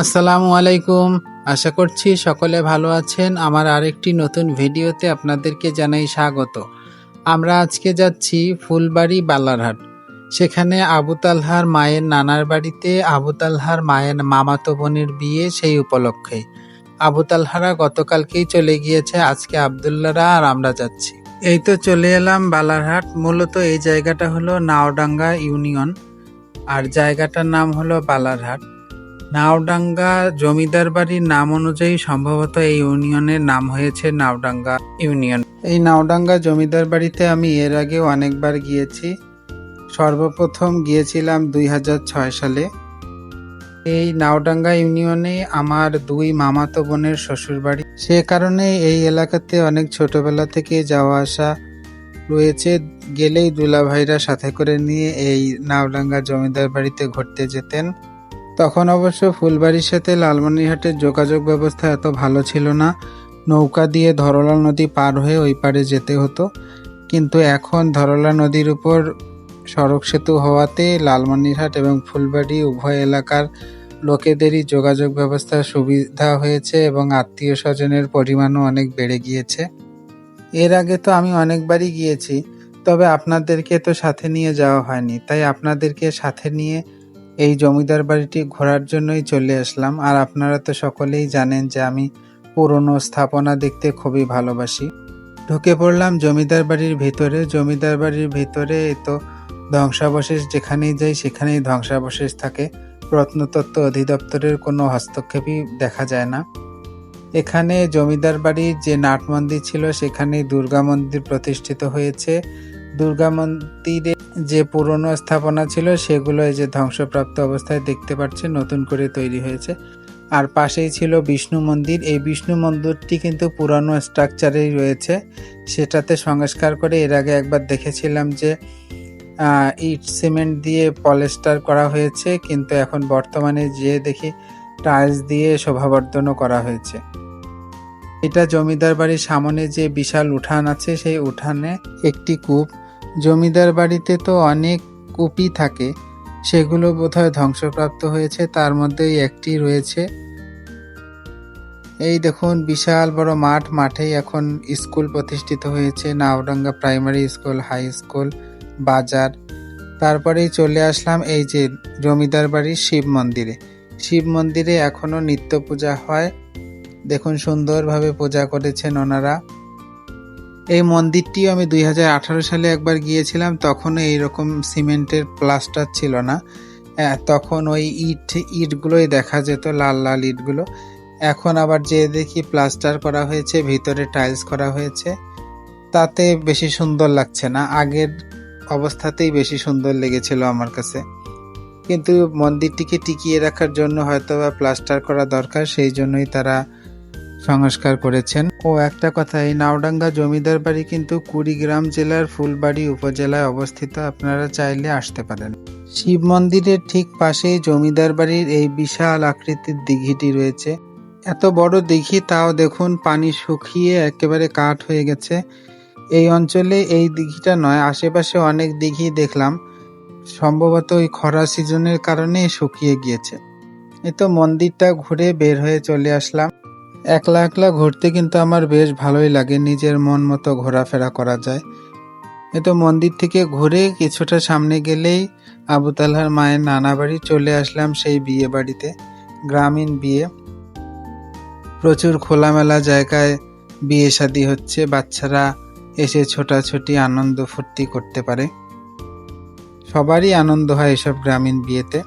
আসসালামু আলাইকুম। আশা করছি সকলে ভালো আছেন। আমার আরেকটি নতুন ভিডিওতে আপনাদেরকে জানাই স্বাগত। আমরা আজকে যাচ্ছি ফুলবাড়ি বালারহাট। সেখানে আবু তালহার মায়ের নানার বাড়িতে আবু তালহার মায়ের মামাতো বোনের বিয়ে সেই উপলক্ষে। আবু তালহারা গতকালকেই চলে গিয়েছে আজকে আবদুল্লারা আর আমরা যাচ্ছি। এই তো চলে এলাম বালারহাট। মূলত এই জায়গাটা হলো নাওডাঙ্গা ইউনিয়ন। আর জায়গাটার নাম হলো বালারহাট। নাওডাঙ্গা জমিদার বাড়ির নাম অনুযায়ী সম্ভবত এই ইউনিয়নের নাম হয়েছে নাওডাঙ্গা ইউনিয়ন। এই নাওডাঙ্গা জমিদার বাড়িতে আমি এর আগে অনেকবার গিয়েছি। সর্বপ্রথম গিয়েছিলাম দুই হাজার ছয় সালে। এই নাওডাঙ্গা ইউনিয়নে আমার দুই মামাতো বোনের শ্বশুর বাড়ি সে কারণে এই এলাকাতে অনেক ছোটবেলা থেকে যাওয়া আসা রয়েছে। গেলেই দুলাভাইরা সাথে করে নিয়ে এই নাওডাঙ্গা জমিদার বাড়িতে ঘুরতে যেতেন। তখন অবশ্য ফুলবাড়ির সাথে লালমনিরহাটের যোগাযোগ ব্যবস্থা এত ভালো ছিল না। নৌকা দিয়ে ধরলা নদী পার হয়ে ওই পারে যেতে হতো। কিন্তু এখন ধরলা নদীর উপর সড়ক সেতু হওয়াতে লালমনিরহাট এবং ফুলবাড়ি উভয় এলাকার লোকেদেরই যোগাযোগ ব্যবস্থার সুবিধা হয়েছে এবং আত্মীয় স্বজনের পরিমাণও অনেক বেড়ে গিয়েছে। এর আগে তো আমি অনেকবারই গিয়েছি, তবে আপনাদেরকে তো সাথে নিয়ে যাওয়া হয়নি, তাই আপনাদেরকে সাথে নিয়ে এই জমিদার বাড়িটি ঘোরার জন্যই চলে আসলাম। আর আপনারা তো সকলেই জানেন যে আমি পুরনো স্থাপনা দেখতে খুবই ভালোবাসি। ঢুকে পড়লাম জমিদার বাড়ির ভিতরে। জমিদার বাড়ির ভিতরে তো ধ্বংসাবশেষ যেখানেই যাই, সেখানেই ধ্বংসাবশেষ থাকে। প্রত্নতত্ত্ব অধিদপ্তরের কোনো হস্তক্ষেপই দেখা যায় না। এখানে জমিদার বাড়ির যে নাট মন্দির ছিল সেখানে দুর্গা মন্দির প্রতিষ্ঠিত হয়েছে। দুর্গা মন্দিরে যে পুরনো স্থাপনা ছিল, সেগুলো এই যে ধ্বংসপ্রাপ্ত অবস্থায় দেখতে পাচ্ছেন নতুন করে তৈরি হয়েছে। আর পাশেই ছিল বিষ্ণু মন্দির। এই বিষ্ণু মন্দিরটি কিন্তু পুরানো স্ট্রাকচারেই রয়েছে। সেটাতে সংস্কার করে এর আগে একবার দেখেছিলাম যে ইট সিমেন্ট দিয়ে পলেস্টার করা হয়েছে, কিন্তু এখন বর্তমানে যে দেখি টাইলস দিয়ে শোভাবর্ধনও করা হয়েছে। এটা জমিদার বাড়ির সামনে যে বিশাল উঠান আছে, সেই উঠানে একটি কূপ। জমিদার বাড়িতে তো অনেক কূপই থাকে, সেগুলো বোধহয় ধ্বংসপ্রাপ্ত হয়েছে, তার মধ্যেই একটি রয়েছে। এই দেখুন, বিশাল বড় মাঠ। মাঠেই এখন স্কুল প্রতিষ্ঠিত হয়েছে, Naodanga primary school, high school, বাজার। তারপরেই চলে আসলাম এই যে জমিদার বাড়ির শিব মন্দিরে। শিব মন্দিরে এখনও নিত্য পূজা হয়। দেখুন সুন্দরভাবে পূজা করেছেন ওনারা। এই মন্দিরটিও আমি দুই হাজার আঠারো সালে একবার গিয়েছিলাম তখনও এইরকম সিমেন্টের প্লাস্টার ছিল না। আহ, তখন ওই ইট ইটগুলোই দেখা যেত লাল লাল ইটগুলো। এখন আবার যে দেখি প্লাস্টার করা হয়েছে ভিতরে টাইলস করা হয়েছে তাতে বেশি সুন্দর লাগছে না। আগের অবস্থাতেই বেশি সুন্দর লেগেছিল আমার কাছে। কিন্তু মন্দিরটিকে টিকিয়ে রাখার জন্য হয়তো বা প্লাস্টার করা দরকার সেই জন্যই তারা সংস্কার করেছেন। ও একটা কথা এই নাওডাঙ্গা জমিদার বাড়ি কিন্তু কুড়িগ্রাম জেলার ফুলবাড়ি উপজেলায় অবস্থিত, আপনারা চাইলে আসতে পারেন। শিব মন্দিরের ঠিক পাশেই জমিদার বাড়ির এই বিশাল আকৃতির দিঘিটি রয়েছে। এত বড় দিঘি, তাও দেখুন পানি শুকিয়ে একেবারে কাঠ হয়ে গেছে। এই অঞ্চলে এই দিঘিটা নয়, আশেপাশে অনেক দিঘি দেখলাম। সম্ভবত ওই খরা সিজনের কারণে শুকিয়ে গিয়েছে। এ তো মন্দিরটা ঘুরে বের হয়ে চলে আসলাম। একলা একলা ঘুরতে কিন্তু আমার বেশ ভালোই লাগে, নিজের মন মতো ঘোরাফেরা করা যায়। এ তো মন্দির থেকে ঘুরে কিছুটা সামনে গেলেই আবু তালহার মায়ের নানা বাড়ি চলে আসলাম সেই বিয়ে বাড়িতে, গ্রামীণ বিয়ে। প্রচুর খোলামেলা জায়গায় বিয়ে শাদী হচ্ছে, বাচ্চারা এসে ছোটাছুটি আনন্দ ফুর্তি করতে পারে। সবারই আনন্দ হয় এসব গ্রামীণ বিয়েতে।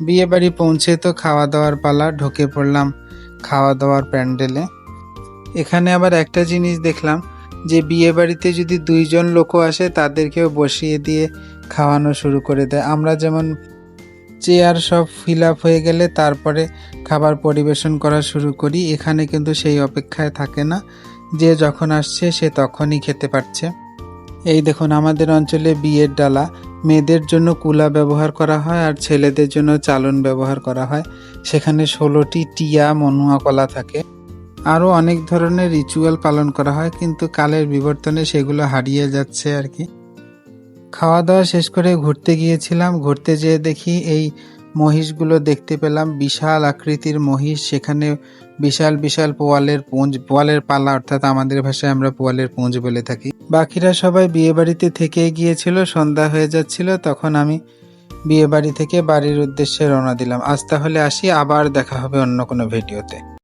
বিয়ে বাড়ি পৌঁছে তো খাওয়া দাওয়ার পালা, ঢুকে পড়লাম খাওয়া দাওয়ার প্যান্ডেলে। এখানে আবার একটা জিনিস দেখলাম যে বিয়ে বাড়িতে যদি দুইজন লোকও আসে, তাদেরকেও বসিয়ে দিয়ে খাওয়ানো শুরু করে দেয়। আমরা যেমন চেয়ার সব ফিল আপ হয়ে গেলে তারপরে খাবার পরিবেশন করা শুরু করি। এখানে কিন্তু সেই অপেক্ষায় থাকে না। যে যখন আসছে, সে তখনই খেতে পারছে। এই দেখুন, আমাদের অঞ্চলে বিয়ের ডালা। মেয়েদের জন্য কুলা ব্যবহার করা হয় আর ছেলেদের জন্য চালন ব্যবহার করা হয়। সেখানে ষোলোটি টিয়া মনুয়া কলা থাকে। আরও অনেক ধরনের রিচুয়াল পালন করা হয়, কিন্তু কালের বিবর্তনে সেগুলো হারিয়ে যাচ্ছে আর কি। খাওয়া দাওয়া শেষ করে ঘুরতে গিয়েছিলাম। ঘুরতে যেয়ে দেখি এই মহিষগুলো দেখতে পেলাম। বিশাল আকৃতির মহিষ। সেখানে বিশাল বিশাল পোয়ালের পুঞ্জ, পোয়ালের পালা, অর্থাৎ আমাদের ভাষায় আমরা পোয়ালের পুঞ্জ বলে থাকি। বাকিরা সবাই বিয়ে বাড়িতে থেকে গিয়েছিল, সন্ধ্যা হয়ে যাচ্ছিল, তখন আমি বিয়ে বাড়ি থেকে বাড়ির উদ্দেশ্যে রওনা দিলাম। আজ তাহলে আসি, আবার দেখা হবে অন্য কোনো ভিডিওতে।